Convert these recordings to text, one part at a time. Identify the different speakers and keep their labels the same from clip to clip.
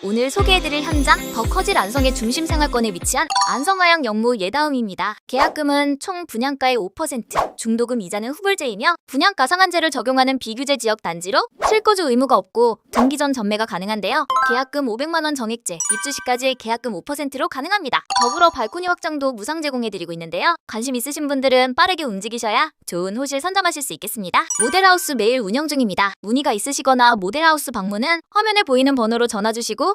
Speaker 1: 오늘 소개해드릴 현장 더 커질 안성의 중심 생활권에 위치한 안성하양 영무 예다음입니다. 계약금은 총 분양가의 5%, 중도금 이자는 후불제이며 분양가 상한제를 적용하는 비규제 지역 단지로 실거주 의무가 없고 등기 전 전매가 가능한데요. 계약금 500만 원 정액제, 입주 시까지 계약금 5%로 가능합니다. 더불어 발코니 확장도 무상 제공해드리고 있는데요. 관심 있으신 분들은 빠르게 움직이셔야 좋은 호실 선점하실 수 있겠습니다. 모델하우스 매일 운영 중입니다. 문의가 있으시거나 모델하우스 방문은 화면에 보이는 번호로 전화 주시고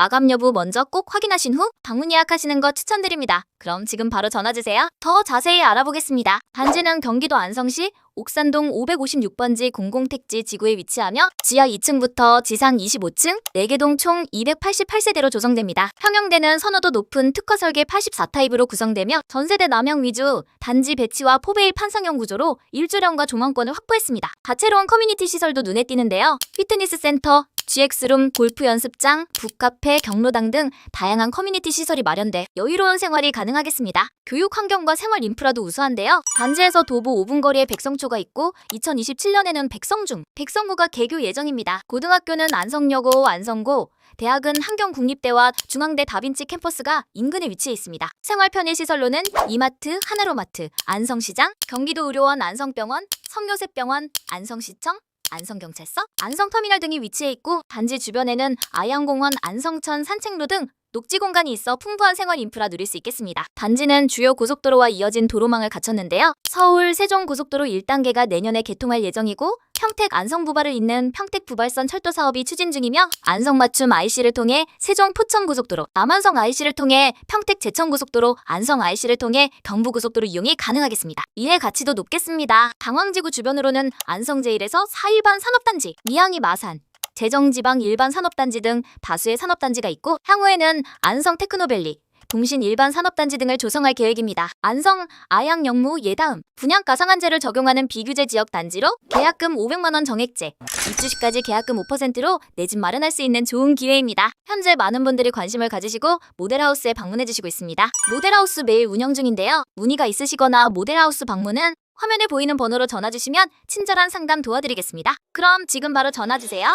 Speaker 1: 마감 여부 먼저 꼭 확인하신 후 방문 예약하시는 거 추천드립니다. 그럼 지금 바로 전화 주세요. 더 자세히 알아보겠습니다. 단지는 경기도 안성시 옥산동 556번지 공공택지 지구에 위치하며 지하 2층부터 지상 25층, 4개동 총 288세대로 조성됩니다. 평형대는 선호도 높은 특화 설계 84타입으로 구성되며 전세대 남형 위주 단지 배치와 포베일 판상형 구조로 일조량과 조망권을 확보했습니다. 다채로운 커뮤니티 시설도 눈에 띄는데요. 피트니스 센터, GX룸, 골프 연습장, 북카페, 경로당 등 다양한 커뮤니티 시설이 마련돼 여유로운 생활이 가능하겠습니다. 교육 환경과 생활 인프라도 우수한데요. 단지에서 도보 5분 거리에 백성초 가 있고 2027년에는 백성중, 백성구가 개교 예정입니다. 고등학교는 안성여고, 안성고, 대학은 한경국립대와 중앙대 다빈치 캠퍼스가 인근에 위치해 있습니다. 생활 편의 시설로는 이마트, 하나로마트, 안성시장, 경기도 의료원 안성병원, 성교세병원, 안성시청, 안성경찰서, 안성터미널 등이 위치해 있고 단지 주변에는 아양공원, 안성천 산책로 등 녹지 공간이 있어 풍부한 생활 인프라 누릴 수 있겠습니다. 단지는 주요 고속도로와 이어진 도로망을 갖췄는데요. 서울 세종 고속도로 1단계가 내년에 개통할 예정이고 평택 안성 부발을 잇는 평택 부발선 철도 사업이 추진 중이며 안성 맞춤 IC를 통해 세종 포천 고속도로, 남한성 IC를 통해 평택 제천 고속도로, 안성 IC를 통해 경부 고속도로 이용이 가능하겠습니다. 이해 가치도 높겠습니다. 당황지구 주변으로는 안성 제일에서 4일반 산업단지, 미양이 마산, 제정지방 일반 산업단지 등 다수의 산업단지가 있고 향후에는 안성 테크노밸리, 동신 일반 산업단지 등을 조성할 계획입니다. 안성 아양 영무 예다음 분양 가 상한제를 적용하는 비규제 지역 단지로 계약금 500만 원 정액제, 입주 시까지 계약금 5%로 내 집 마련할 수 있는 좋은 기회입니다. 현재 많은 분들이 관심을 가지시고 모델하우스에 방문해 주시고 있습니다. 모델하우스 매일 운영 중인데요. 문의가 있으시거나 모델하우스 방문은 화면에 보이는 번호로 전화 주시면 친절한 상담 도와드리겠습니다. 그럼 지금 바로 전화 주세요.